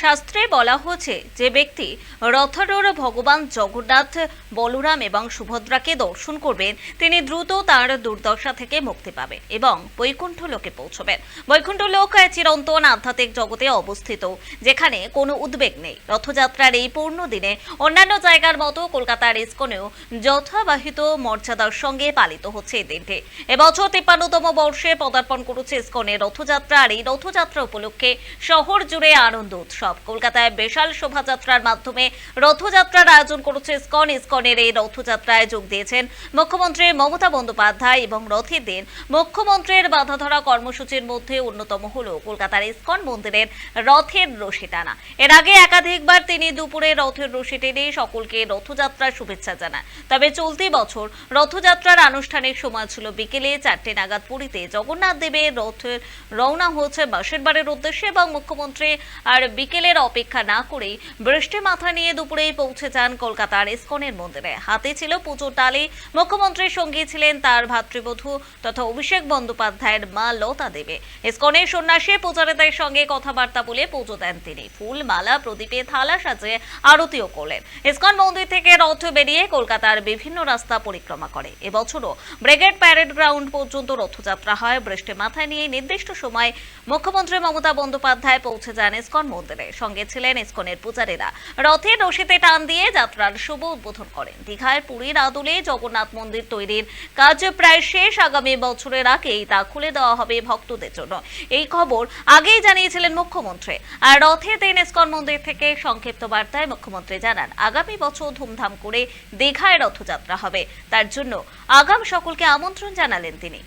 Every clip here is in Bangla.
শাস্ত্রে বলা হয়েছে যে ব্যক্তি রথারোর ভগবান জগন্নাথ, বলরাম এবং সুভদ্রাকে দর্শন করবেন, তিনি দ্রুত তার দুর্দশা থেকে মুক্তি পাবেন এবং বৈকুণ্ঠ লোকে পৌঁছবেন। বৈকুণ্ঠ লোক চিরন্তন আধ্যাত্মিক জগতে অবস্থিত, যেখানে কোনো উদ্বেগ নেই। রথযাত্রার এই পূর্ণ দিনে অন্যান্য জায়গার মতো কলকাতার ইস্কনেও যথাবাহিত মর্যাদার সঙ্গে পালিত হচ্ছে এই দিনটি। এবছর তিপ্পান্নতম বর্ষে পদার্পণ করেছে ইস্কনের রথযাত্রা, আর এই রথযাত্রা উপলক্ষে শহর জুড়ে আনন্দ, উৎসব কলকাতায় বিশাল শোভাযাত্রার মাধ্যমে রথযাত্রার আয়োজন করেছে ইস্কন। ইস্কনের এই রথযাত্রায় যোগ দিয়েছেন মুখ্যমন্ত্রী মমতা বন্দ্যোপাধ্যায় এবং রথের দিন মুখ্যমন্ত্রীর বাধা ধরা কর্মসূচির মধ্যে অন্যতম হল কলকাতার ইস্কন মন্দিরের রথের রশি টানা। এর আগে একাধিকবার তিনি দুপুরে রথের রশি টেনে সকলকে রথযাত্রার শুভেচ্ছা জানান। তবে চলতি বছর রথযাত্রার আনুষ্ঠানিক সময় ছিল বিকেলে চারটে নাগাদ পুরীতে। জগন্নাথ দেবের রথের রওনা হয়েছে বাসের বাড়ির উদ্দেশ্যে এবং মুখ্যমন্ত্রী আর বিকেলের অপেক্ষা না করেই বৃষ্টি মাথা নিয়ে দুপুরেই পৌঁছে যান কলকাতার ইস্কনের মন্দিরে। হাতে ছিল পুজোর ডালে মুখ্যমন্ত্রীর সঙ্গে ছিলেন তার ভাতৃবধূ তথা অভিষেক বন্দ্যোপাধ্যায়ের মা লতা দেবে। ইস্কনের সন্ন্যাসী পূজারীদের সঙ্গে কথাবার্তা বলে পুজো দেন তিনি। ফুল, মালা, প্রদীপে থালা সাজে আরতিও করলেন। ইস্কন মন্দির থেকে রথ বেরিয়ে কলকাতার বিভিন্ন রাস্তা পরিক্রমা করে। এবছরও ব্রিগেড প্যারেড গ্রাউন্ড পর্যন্ত রথযাত্রা হয়। বৃষ্টি মাথায় নিয়ে নির্দিষ্ট সময় মুখ্যমন্ত্রী মমতা বন্দ্যোপাধ্যায় পৌঁছে যান ইস্কন মন্দিরে। সঙ্গে ছিলেন ইস্কনের পূজারীরা। রথের রশিতে টান দিয়ে যাত্রার শুভ উদ্বোধন করেন। দীঘায় পুরীর আদলে জগন্নাথ মন্দির তৈরির কাজ প্রায় শেষ। আগামী বছরের আগেই তা খুলে দেওয়া হবে ভক্তদের জন্য। এই খবর আগেই জানিয়েছিলেন মুখ্যমন্ত্রী। আর রথে দিন ইস্কন মন্দির থেকে সংক্ষিপ্ত বার্তায় মুখ্যমন্ত্রী জানান, আগামী বছর ধুমধাম করে দীঘায় রথযাত্রা হবে। তার জন্য আগাম সকলকে আমন্ত্রণ জানালেন তিনি।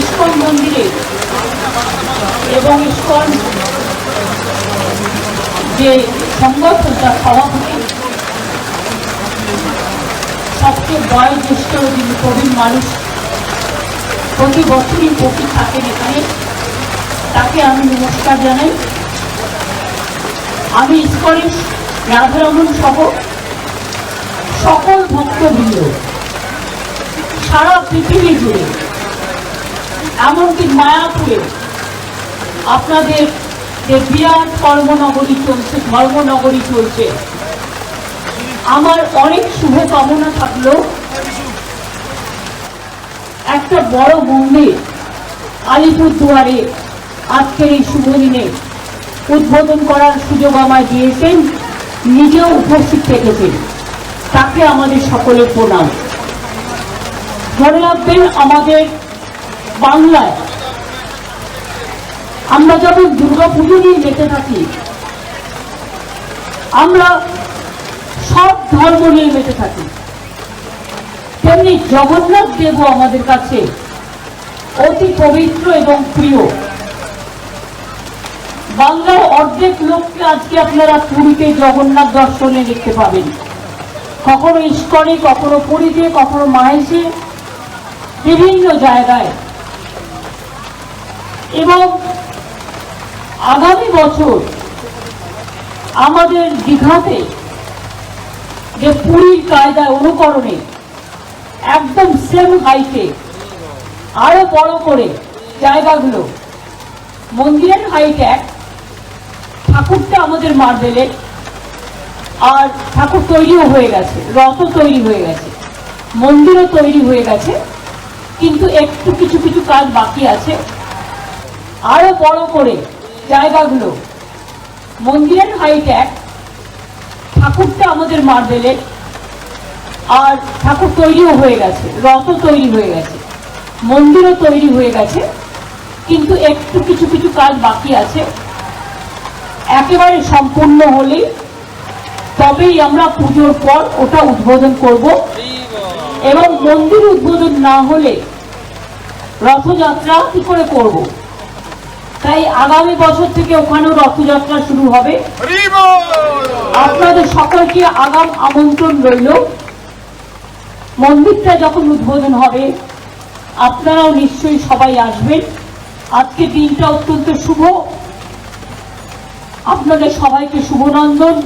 ইস্কন মন্দিরে এবং ইস্কন যে সংগঠন তার সভাপতি সবচেয়ে বয়োজ্যেষ্ঠ যিনি প্রবীণ মানুষ, প্রতি বছরই উপস্থিত থাকেন এখানে, তাকে আমি নমস্কার জানাই। আমি ইস্কনের রাধারমন সহ সকল ভক্তবৃন্দ সারা পৃথিবী জুড়ে, এমনকি মায়াপুরে, আপনাদের যে বিরাট কর্মনগরী চলছে, ধর্মনগরী চলছে, আমার অনেক শুভকামনা থাকলেও একটা বড় মন্দির আলিপুরদুয়ারে আজকের এই শুভ দিনে উদ্বোধন করার সুযোগ আমায় দিয়েছেন, নিজেও উপস্থিত থেকেছেন। তাকে আমাদের সকলের প্রণাম। মনে রাখবেন আমাদের বাংলায়। আমরা যখন দুর্গা পুজো নিয়ে মেতে থাকি, আমরা সব ধর্ম নিয়ে মেতে থাকি। তেমনি জগন্নাথ দেবও আমাদের কাছে অতি পবিত্র এবং প্রিয়। বাংলার অর্ধেক লোককে আজকে আপনারা পুরীতে জগন্নাথ দর্শনে দেখতে পাবেন। কখনো ইস্কনে, কখনো পুরীতে, কখনো মাহেশে বিভিন্ন জায়গায়। এবং আগামী বছর আমাদের দীঘাতে যে পুরীর কায়দায় অনুকরণে একদম সেম হাইটে আরও বড় করে জায়গাগুলো, মন্দিরের হাইট এক, ঠাকুরটা আমাদের মার্বেলের আর ঠাকুর তৈরিও হয়ে গেছে, রথও তৈরি হয়ে গেছে, মন্দিরও তৈরি হয়ে গেছে। কিন্তু একটু কিছু কিছু কাজ বাকি আছে। আরও বড় করে জায়গাগুলো। মন্দিরের হাইট এক। ঠাকুরটা আমাদের মার্বেলের আর ঠাকুর তৈরিও হয়ে গেছে, রথও তৈরি হয়ে গেছে, মন্দিরও তৈরি হয়ে গেছে, কিন্তু একটু কিছু কিছু কাজ বাকি আছে। একেবারে সম্পূর্ণ হলেই তবেই আমরা পুজোর পর ওটা উদ্বোধন করব। এবং মন্দির উদ্বোধন না হলে রথযাত্রা কি করে করব? তাই আগামী বছর থেকে ওখানেও রথযাত্রা শুরু হবে। আপনাদের সকলকে আগাম আমন্ত্রণ রইল। মন্দিরটা যখন উদ্বোধন হবে, আপনারাও নিশ্চয়ই সবাই আসবেন। আজকে দিনটা অত্যন্ত শুভ। আপনাদের সবাইকে শুভনন্দন।